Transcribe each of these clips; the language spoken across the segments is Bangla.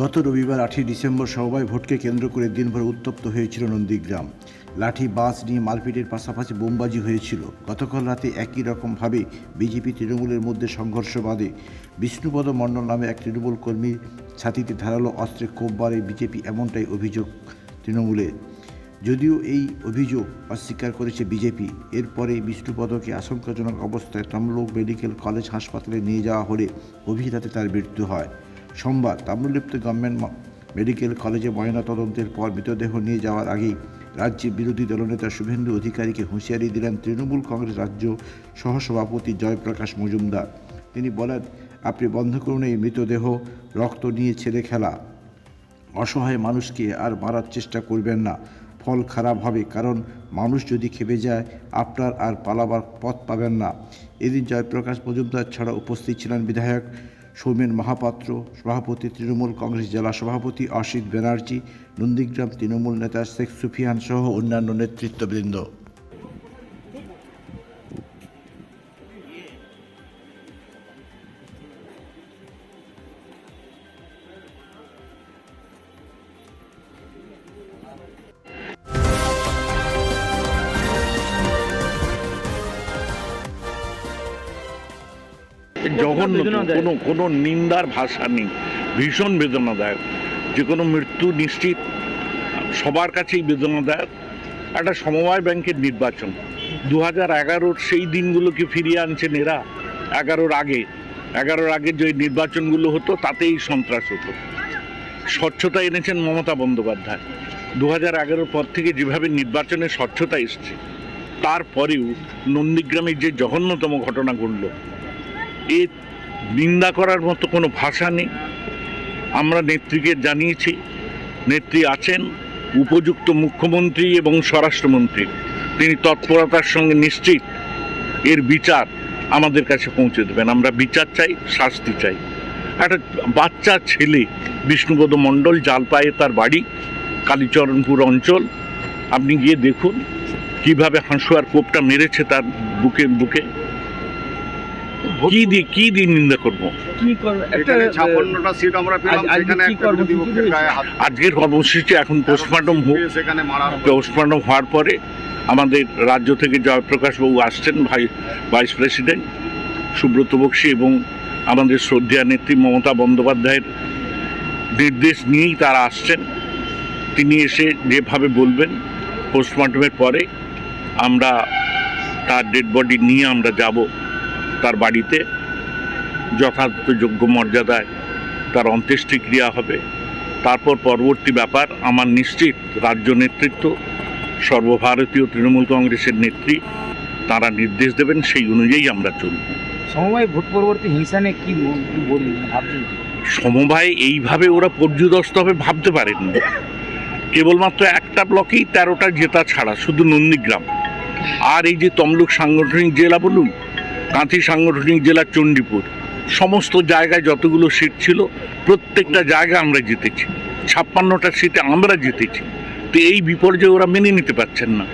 গত রবিবার আটই ডিসেম্বর সমবায় ভোটকে কেন্দ্র করে দিনভর উত্তপ্ত হয়েছিল নন্দীগ্রাম। লাঠি বাস নিয়ে মারপিটের পাশাপাশি বোমবাজি হয়েছিল। গতকাল রাতে একই রকমভাবে বিজেপি তৃণমূলের মধ্যে সংঘর্ষ বাঁধে। বিষ্ণুপদ মণ্ডল নামে এক তৃণমূল কর্মীর ছাতিতে ধারালো অস্ত্রে কোপ বাড়ে বিজেপি এমনটাই অভিযোগ তৃণমূলের। যদিও এই অভিযোগ অস্বীকার করেছে বিজেপি, এরপরে বিষ্ণুপদকে আশঙ্কাজনক অবস্থায় তমলুক মেডিকেল কলেজ হাসপাতালে নিয়ে যাওয়া হলে অভিযাতে তার মৃত্যু হয়। সোমবার তাম্রলিপ্ত গভর্নমেন্ট মেডিকেল কলেজে ময়নাতদন্তের পর মৃতদেহ নিয়ে যাওয়ার আগেই রাজ্যে বিরোধী দলনেতা শুভেন্দু অধিকারীকে হুঁশিয়ারি দিলেন তৃণমূল কংগ্রেস রাজ্য সহসভাপতি জয়প্রকাশ মজুমদার। তিনি বলেন, আপনি বন্ধ করুন এই মৃতদেহ, রক্ত নিয়ে ছেড়ে খেলা। অসহায় মানুষকে আর মারার চেষ্টা করবেন না। ফল খারাপ হবে, কারণ মানুষ যদি খেপে যায়, আপনার আর পালাবার পথ পাবেন না। এদিন জয়প্রকাশ মজুমদার ছাড়া উপস্থিত ছিলেন বিধায়ক সৌমেন মহাপাত্র, সভাপতি তৃণমূল কংগ্রেস জেলা সভাপতি অসিত ব্যানার্জি, নন্দীগ্রাম তৃণমূল নেতা শেখ সুফিয়ান সহ অন্যান্য নেতৃত্ববৃন্দ। জঘন্য কোনো কোনো নিন্দার ভাষা নেই। ভীষণ বেদনাদায়ক। যে কোনো মৃত্যু নিশ্চিত। সবার কাছেই বেদনাদায়ক। একটা সমবায় ব্যাংকের নির্বাচন। দু হাজার এগারোর সেই দিনগুলোকে ফিরিয়ে আনছেন এরা। এগারোর আগে। এগারোর আগে যে নির্বাচনগুলো হতো তাতেই সন্ত্রাস হতো। স্বচ্ছতা এনেছেন মমতা বন্দ্যোপাধ্যায়। দু হাজার এগারোর পর থেকে যেভাবে নির্বাচনে স্বচ্ছতা এসছে তারপরেও নন্দীগ্রামে যে জঘন্যতম ঘটনা ঘটলো এ নিন্দা করার মতো কোনো ভাষা নেই। আমরা নেত্রীকে জানিয়েছি, নেত্রী আছেন, উপযুক্ত মুখ্যমন্ত্রী এবং স্বরাষ্ট্রমন্ত্রী। তিনি তৎপরতার সঙ্গে নিশ্চিত এর বিচার আমাদের কাছে পৌঁছে দেবেন। আমরা বিচার চাই, শাস্তি চাই। একটা বাচ্চা ছেলে, বিষ্ণুপদ মণ্ডল জালপায়ে তার বাড়ি, কালীচরণপুর অঞ্চল। আপনি গিয়ে দেখুন কীভাবে হাঁসুয়ার কোপটা মেরেছে তার বুকে বুকে। কি দিয়ে কি দিয়ে নিন্দা করব? কি একটা সিট আমরা পেলাম সেখানে আজকের কর্মসূচি এখন পোস্টমর্টম হোক সেখানে মারা পোস্টমর্টম হওয়ার পরে আমাদের রাজ্য থেকে জয়প্রকাশ বাবু আসছেন ভাই ভাইস প্রেসিডেন্ট সুব্রত বক্সী এবং আমাদের শ্রদ্ধেয়া নেত্রী মমতা বন্দ্যোপাধ্যায়ের নির্দেশ নিয়েই তারা আসছেন। তিনি এসে যেভাবে বলবেন পোস্টমর্টমের পরে আমরা তার ডেড বডি নিয়ে আমরা যাব। তার বাড়িতে যথাযথ যোগ্য মর্যাদায় তার অন্ত্যেষ্টিক্রিয়া হবে। তারপর পরবর্তী ব্যাপার আমার নিশ্চিত রাজ্য নেতৃত্ব সর্বভারতীয় তৃণমূল কংগ্রেসের নেত্রী তারা নির্দেশ দেবেন সেই অনুযায়ী আমরা চলব। সমবায় ভোট পরবর্তী হিংসা নিয়ে কি মন- ভাবছেন সমবায় এইভাবে ওরা পর্যুদস্ত হবে ভাবতে পারেননি। কেবলমাত্র একটা ব্লকেই তেরোটা জেতা ছাড়া শুধু নন্দীগ্রাম। আর এই যে তমলুক সাংগঠনিক জেলা বলুন কাঁথি সাংগঠনিক জেলা চণ্ডীপুর। সমস্ত জায়গায় যতগুলো সিট ছিল প্রত্যেকটা জায়গায় আমরা জিতেছি। ছাপ্পান্নটা সিটে আমরা জিতেছি। তো এই বিপর্যয় ওরা মেনে নিতে পারছেন না।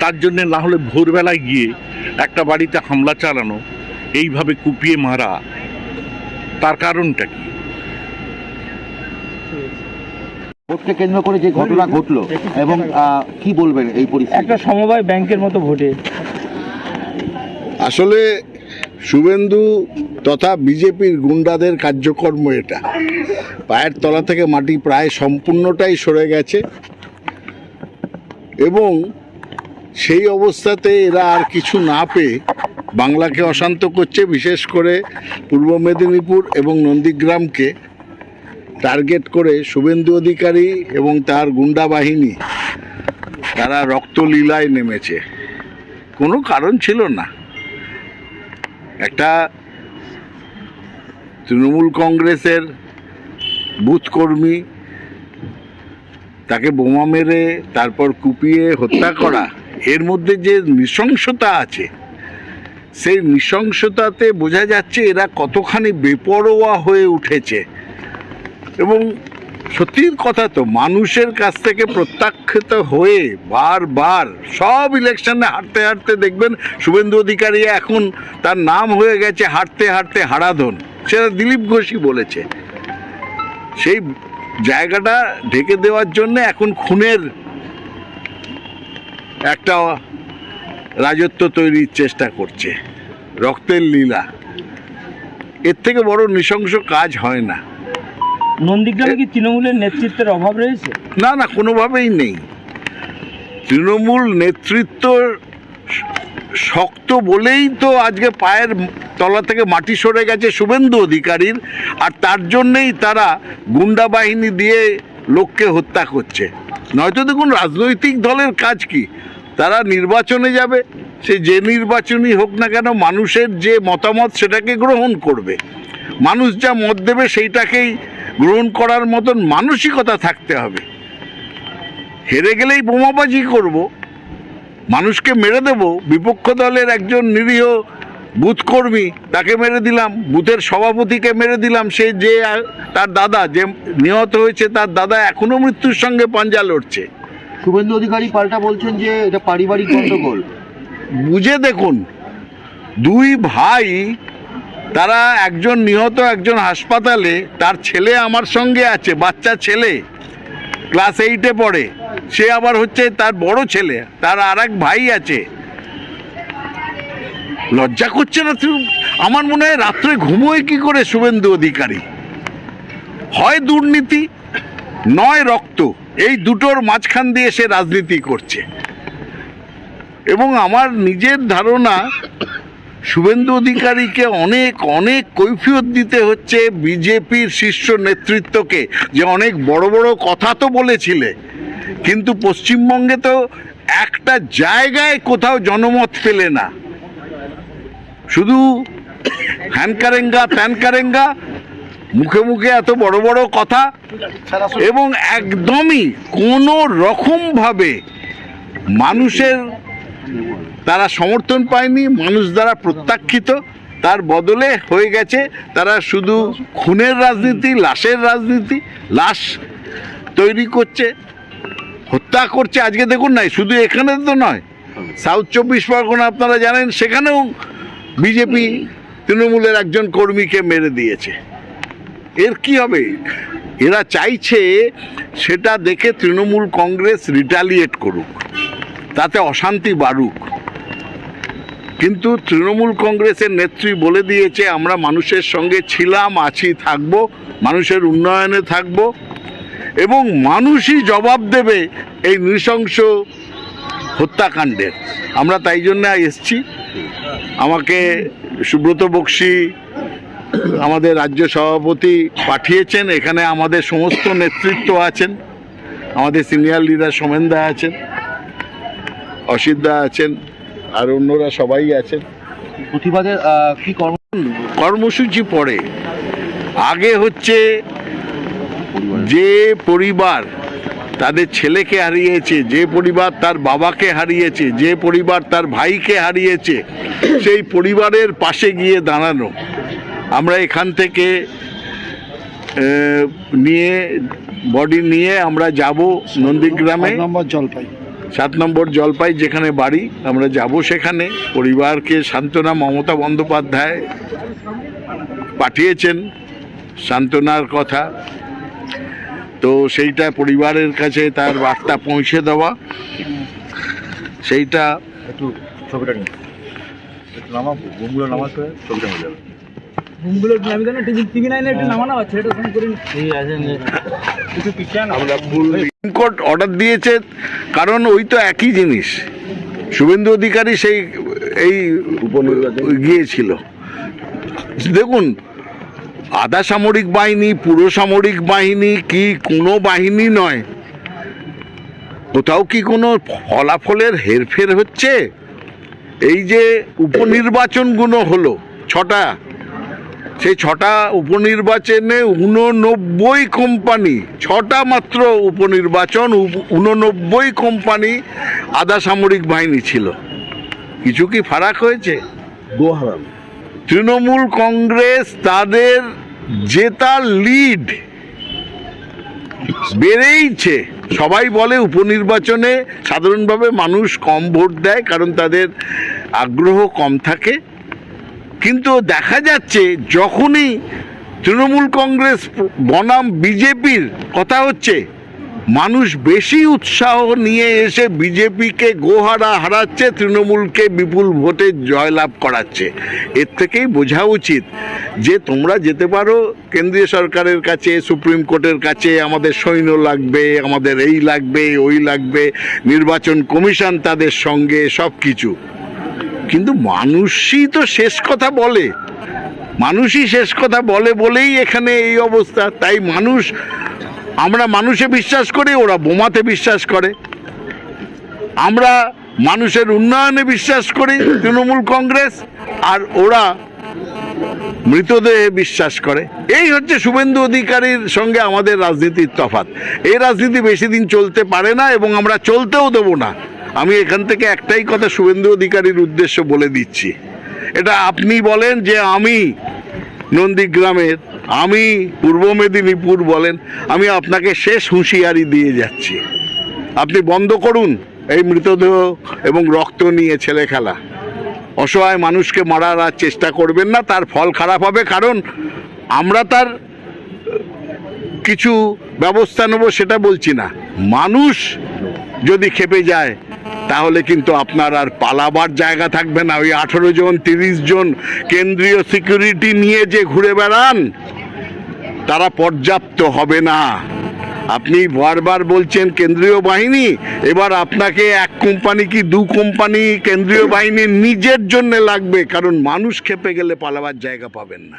তার জন্য না হলে ভোরবেলায় গিয়ে একটা বাড়িতে হামলা চালানো এইভাবে কুপিয়ে মারা তার কারণটা কি? ভোটকে কেন্দ্র করে যে ঘটনা ঘটলো এবং আহ, কি বলবেন এই পরিস্থিতি? একটা সমবায় ব্যাংকের মতো ভোটে। আসলে শুভেন্দু তথা বিজেপির গুন্ডাদের কার্যকর্ম এটা। পায়ের তলা থেকে মাটি প্রায় সম্পূর্ণটাই সরে গেছে। এবং সেই অবস্থাতে এরা আর কিছু না পেয়ে বাংলাকে অশান্ত করছে, বিশেষ করে পূর্ব মেদিনীপুর এবং নন্দীগ্রামকে টার্গেট করে শুভেন্দু অধিকারী এবং তার গুন্ডা বাহিনী। তারা রক্তলীলায় নেমেছে। কোনো কারণ ছিল না। একটা তৃণমূল কংগ্রেসের বুথ কর্মী, তাকে বোমা মেরে, তারপর কুপিয়ে হত্যা করা, এর মধ্যে যে নৃশংসতা আছে, সেই নৃশংসতাতে বোঝা যাচ্ছে এরা কতখানি বেপরোয়া হয়ে উঠেছে। এবং সত্যির কথা তো, মানুষের কাছ থেকে প্রত্যাখ্যাত হয়ে বারবার সব ইলেকশনে হাঁটতে হাঁটতে দেখবেন শুভেন্দু অধিকারী এখন তার নাম হয়ে গেছে হাঁটতে হাঁটতে হারাধন। সেটা দিলীপ ঘোষই বলেছে। সেই জায়গাটা ঢেকে দেওয়ার জন্য এখন খুনের একটা রাজত্ব তৈরির চেষ্টা করছে, রক্তের লীলা। এর থেকে বড় নৃশংস কাজ হয় না। নন্দীগ্রামে কি তৃণমূলের নেতৃত্বের অভাব রয়েছে? না না, কোনোভাবেই নেই। তৃণমূল নেতৃত্ব শক্ত বলেই তো আজকে পায়ের তলা থেকে মাটি সরে গেছে শুভেন্দু অধিকারীর, আর তার জন্যেই তারা গুন্ডা বাহিনী দিয়ে লোককে হত্যা করছে। নয়তো দেখুন, রাজনৈতিক দলের কাজ কি? তারা নির্বাচনে যাবে, সে যে নির্বাচনই হোক না কেন, মানুষের যে মতামত সেটাকে গ্রহণ করবে। মানুষ যা মত দেবে সেইটাকেই গ্রহণ করার মতন মানসিকতা থাকতে হবে। হেরে গেলেই বোমাবাজি করব মানুষকে মেরে দেব বিপক্ষ দলের একজন নিরীহ বুথ কর্মী তাকে মেরে দিলাম বুথের সভাপতিকে মেরে দিলাম সে যে তার দাদা যে নিহত হয়েছে তার দাদা এখনও মৃত্যুর সঙ্গে পাঞ্জা লড়ছে। শুভেন্দু অধিকারী পাল্টা বলছেন যে এটা পারিবারিক গন্ডগোল। বুঝে দেখুন দুই ভাই তারা একজন নিহত একজন হাসপাতালে, তার ছেলে আমার সঙ্গে আছে, বাচ্চা ছেলে, ক্লাস এইটে পড়ে। সে আবার হচ্ছে তার বড় ছেলে, তার আর এক ভাই আছে। লজ্জা করছে না আমার মনে হয় রাত্রে ঘুমোয় কি করে শুভেন্দু অধিকারী? হয় দুর্নীতি, নয় রক্ত, এই দুটোর মাঝখান দিয়ে সে রাজনীতি করছে। এবং আমার নিজের ধারণা শুভেন্দু অধিকারীকে অনেক অনেক কৈফিয়ত দিতে হচ্ছে বিজেপির শীর্ষ নেতৃত্বকে। যে অনেক বড় বড় কথা তো বলেছিলে। কিন্তু পশ্চিমবঙ্গে তো একটা জায়গায় কোথাও জনমত পেলে না। শুধু হ্যানকারেঙ্গা ত্যানকারেঙ্গা মুখে মুখে এত বড় বড় কথা। এবং একদমই কোনো রকমভাবে মানুষের তারা সমর্থন পায়নি, মানুষ দ্বারা প্রত্যাখ্যিত। তার বদলে হয়ে গেছে তারা শুধু খুনের রাজনীতি, লাশের রাজনীতি, লাশ তৈরি করছে, হত্যা করছে। আজকে দেখুন নাই, শুধু এখানে তো নয়, সাউথ চব্বিশ পরগনা আপনারা জানেন, সেখানেও বিজেপি তৃণমূলের একজন কর্মীকে মেরে দিয়েছে। এর কি হবে? এরা চাইছে সেটা দেখে তৃণমূল কংগ্রেস রিটালিয়েট করুক, তাতে অশান্তি বাড়ুক। কিন্তু তৃণমূল কংগ্রেসের নেত্রী বলে দিয়েছে, আমরা মানুষের সঙ্গে ছিলাম, আছি, থাকব, মানুষের উন্নয়নে থাকব। এবং মানুষই জবাব দেবে এই নৃশংস হত্যাকাণ্ডের। আমরা তাই জন্য এসছি। আমাকে সুব্রত বক্সি আমাদের রাজ্য সভাপতি পাঠিয়েছেন। এখানে আমাদের সমস্ত নেতৃত্ব আছেন। আমাদের সিনিয়র লিডার সোমেনদা আছেন অসিতদা আছেন আর অন্যরা সবাই আছেন। প্রতিবাদের কি কর্ম? কর্মসূচি পড়ে। আগে হচ্ছে যে পরিবার তাদের ছেলেকে হারিয়েছে যে পরিবার তার বাবাকে হারিয়েছে যে পরিবার তার ভাইকে হারিয়েছে সেই পরিবারের পাশে গিয়ে দাঁড়ানো। আমরা এখান থেকে আহ, নিয়ে বডি নিয়ে আমরা যাব নন্দীগ্রামে। নম্বর জলপাই। সাত নম্বর জলপাই যেখানে বাড়ি, আমরা যাব সেখানে। পরিবারকে সান্ত্বনা মমতা বন্দ্যোপাধ্যায় পাঠিয়েছেন, সান্ত্বনার কথা। তো সেইটা পরিবারের কাছে তার বার্তা পৌঁছে দেওয়া। সেইটা একটু ছবিটা নিন। নামাতে, ছবিটা হয়ে যাবে। ঘুমগুলো টিভি টিভি নাইনে একটু নামানো ছেলেটা ফোন করে ঠিক আছে কিছু পিছিয়ে আমরা ফুল কোর্ট অর্ডার দিয়েছে কারণ ওই তো একই জিনিস। শুভেন্দু অধিকারী সেই এই গিয়েছিল। দেখুন আধা সামরিক বাহিনী পুরো সামরিক বাহিনী কি কোনো বাহিনী নয়। কোথাও কি কোনো ফলাফলের হেরফের হচ্ছে? এই যে উপনির্বাচনগুলো হলো ছটা সেই ছটা উপনির্বাচনে উননব্বই কোম্পানি ছটা মাত্র উপনির্বাচন উননব্বই কোম্পানি আধা সামরিক বাহিনী ছিল। কিছু কি ফারাক হয়েছে? তৃণমূল কংগ্রেস তাদের জেতার লিড বেড়েইছে। সবাই বলে উপনির্বাচনে সাধারণভাবে মানুষ কম ভোট দেয় কারণ তাদের আগ্রহ কম থাকে। কিন্তু দেখা যাচ্ছে যখনই তৃণমূল কংগ্রেস বনাম বিজেপির কথা হচ্ছে, মানুষ বেশি উৎসাহ নিয়ে এসে বিজেপিকে গোহারা হারাচ্ছে, তৃণমূলকে বিপুল ভোটে জয়লাভ করাচ্ছে। এর থেকেই বোঝা উচিত যে তোমরা যেতে পারো কেন্দ্রীয় সরকারের কাছে, সুপ্রিম কোর্টের কাছে, আমাদের সৈন্য লাগবে, আমাদের এই লাগবে, ওই লাগবে, নির্বাচন কমিশন তাদের সঙ্গে সব কিছু কিন্তু মানুষই তো শেষ কথা বলে। মানুষই শেষ কথা বলে বলেই এখানে এই অবস্থা। তাই মানুষ, আমরা মানুষে বিশ্বাস করি, ওরা বোমাতে বিশ্বাস করে। আমরা মানুষের উন্নয়নে বিশ্বাস করি, তৃণমূল কংগ্রেস, আর ওরা মৃতদেহে বিশ্বাস করে। এই হচ্ছে শুভেন্দু অধিকারীর সঙ্গে আমাদের রাজনীতির তফাৎ। এই রাজনীতি বেশি দিন চলতে পারে না এবং আমরা চলতেও দেবো না। আমি এখান থেকে একটাই কথা শুভেন্দু অধিকারীর উদ্দেশ্য বলে দিচ্ছি। এটা আপনি বলেন যে আমি নন্দীগ্রামের, আমি পূর্ব মেদিনীপুর বলেন, আমি আপনাকে শেষ হুঁশিয়ারি দিয়ে যাচ্ছি। আপনি বন্ধ করুন এই মৃতদেহ এবং রক্ত নিয়ে ছেলে খেলা। অসহায় মানুষকে মারার আর চেষ্টা করবেন না, তার ফল খারাপ হবে, কারণ আমরা তার কিছু ব্যবস্থা নেব সেটা বলছি না। মানুষ যদি খেপে যায় তাহলে কিন্তু আপনার আর পালাবার জায়গা থাকবে না। ওই আঠেরো জন, তিরিশ জন কেন্দ্রীয় সিকিউরিটি নিয়ে যে ঘুরে বেড়ান, তারা পর্যাপ্ত হবে না। আপনি বারবার বলছেন কেন্দ্রীয় বাহিনী, এবার আপনাকে এক কোম্পানি কি দু কোম্পানি কেন্দ্রীয় বাহিনী নিজের জন্য লাগবে? কারণ মানুষ খেপে গেলে পালাবার জায়গা পাবেন না।